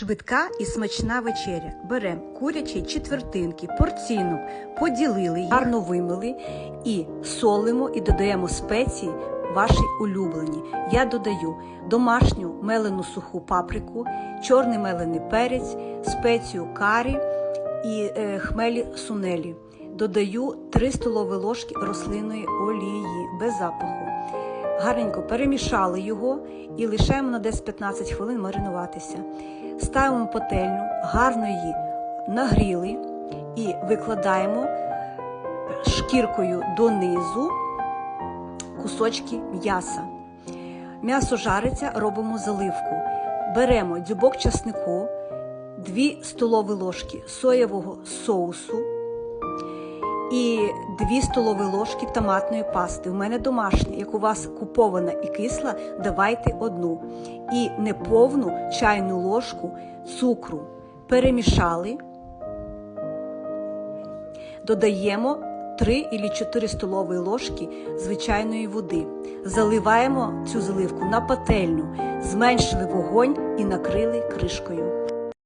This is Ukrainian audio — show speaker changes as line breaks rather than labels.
Швидка і смачна вечеря. Беремо курячі четвертинки, порційну, поділили, гарно вимили і солимо і додаємо спеції ваші улюблені. Я додаю домашню мелену суху паприку, чорний мелений перець, спецію карі і е, хмелі сунелі. Додаю 3 столові ложки рослинної олії без запаху. Гарненько перемішали його і лишаємо на десь 15 хвилин маринуватися. Ставимо пательню, гарно її нагріли і викладаємо шкіркою донизу кусочки м'яса. М'ясо жариться, робимо заливку. Беремо дзюбок часнику, 2 столові ложки соєвого соусу і 2 столові ложки томатної пасти. У мене домашня, як у вас купована і кисла, давайте одну. І неповну чайну ложку цукру. Перемішали, додаємо 3 або 4 столові ложки звичайної води. Заливаємо цю заливку на пательню, зменшили вогонь і накрили кришкою.